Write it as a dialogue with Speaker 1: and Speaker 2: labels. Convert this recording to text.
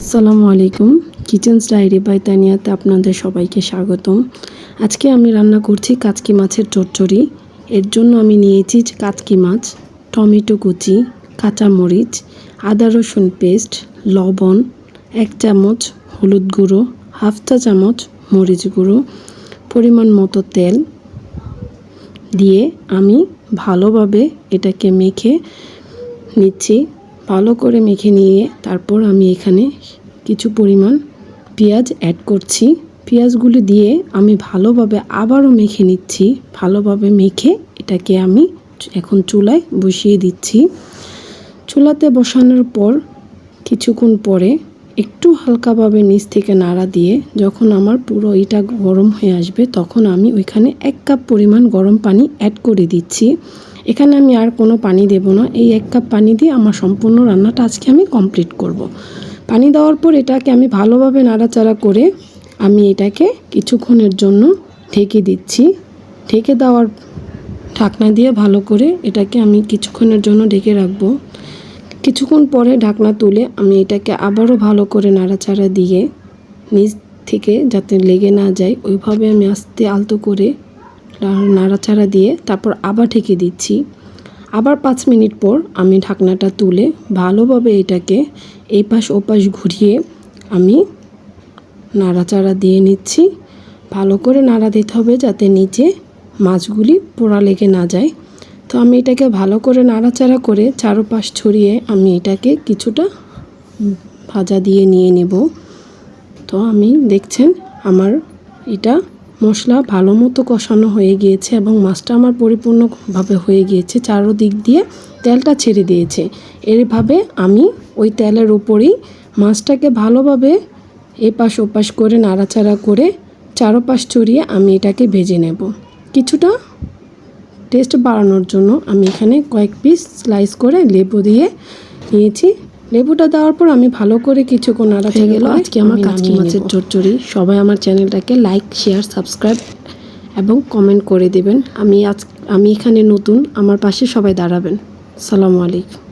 Speaker 1: আসসালামু আলাইকুম। Kitchens diary by তানিয়াতে আপনাদের সবাইকে স্বাগতম। আজকে আমি রান্না করছি কাচকি মাছের চচ্চড়ি। এর জন্য আমি নিয়েছি কাচকি মাছ, টমেটো কুচি, কাঁচামরিচ, আদা রসুন পেস্ট, লবণ, এক চামচ হলুদ গুঁড়ো, হাফ চা চামচ মরিচ গুঁড়ো, পরিমাণ মতো তেল দিয়ে আমি ভালোভাবে এটাকে মেখে নিচ্ছি। ভালো করে মেখে নিয়ে তারপর আমি এখানে কিছু পরিমাণ পেঁয়াজ অ্যাড করছি। পেঁয়াজগুলি দিয়ে আমি ভালোভাবে আবারও মেখে নিচ্ছি। ভালোভাবে মেখে এটাকে আমি এখন চুলায় বসিয়ে দিচ্ছি। চুলাতে বসানোর পর কিছুক্ষণ পরে একটু হালকাভাবে নিচ থেকে নাড়া দিয়ে যখন আমার পুরো এটা গরম হয়ে আসবে তখন আমি ওইখানে এক কাপ পরিমাণ গরম পানি অ্যাড করে দিচ্ছি। এখানে আমি আর কোনো পানি দেব না। এই এক কাপ পানি দিয়ে আমার সম্পূর্ণ রান্নাটা আজকে আমি কমপ্লিট করব। পানি দেওয়ার পর এটাকে আমি ভালোভাবে নাড়াচাড়া করে আমি এটাকে কিছুক্ষণের জন্য ঢেকে দিচ্ছি। ঢেকে দেওয়ার ঢাকনা দিয়ে ভালো করে এটাকে আমি কিছুক্ষণের জন্য ঢেকে রাখব। কিছুক্ষণ পরে ঢাকনা তুলে আমি এটাকে আবারও ভালো করে নাড়াচাড়া দিয়ে নিচ থেকে যাতে লেগে না যায়, ওইভাবে আমি আস্তে আলতো করে নাড়াচাড়া দিয়ে তারপর আবার ঢেকে দিচ্ছি। আবার পাঁচ মিনিট পর আমি ঢাকনাটা তুলে ভালোভাবে এটাকে এই পাশ ওপাশ ঘুরিয়ে আমি নাড়াচাড়া দিয়ে নিচ্ছি। ভালো করে নাড়া দিতে হবে যাতে নিচে মাছগুলি পোড়া লেগে না যায়। তো আমি এটাকে ভালো করে নাড়াচাড়া করে চারোপাশ ছড়িয়ে আমি এটাকে কিছুটা ভাজা দিয়ে নিয়ে নেব। তো আমি দেখছেন আমার এটা মশলা ভালো মতো কষানো হয়ে গিয়েছে এবং মাছটা আমার পরিপূর্ণভাবে হয়ে গিয়েছে। চারোদিক দিয়ে তেলটা ছেড়ে দিয়েছে। এরভাবে আমি ওই তেলের উপরেই মাছটাকে ভালোভাবে এপাশ ওপাশ করে নাড়াচাড়া করে চারোপাশ ছড়িয়ে আমি এটাকে ভেজে নেব। কিছুটা টেস্ট বাড়ানোর জন্য আমি এখানে কয়েক পিস স্লাইস করে লেবু দিয়ে নিয়েছি। লেবুটা দেওয়ার পর আমি ভালো করে কিছুক্ষণ আড়াতে গেল আজকে আমার কাঁচকি মাছের চচ্চড়ি। সবাই আমার চ্যানেলটাকে লাইক শেয়ার সাবস্ক্রাইব এবং কমেন্ট করে দেবেন। আমি আজ আমি এখানে নতুন আমার পাশে সবাই দাঁড়াবেন। সালামু আলাইকুম।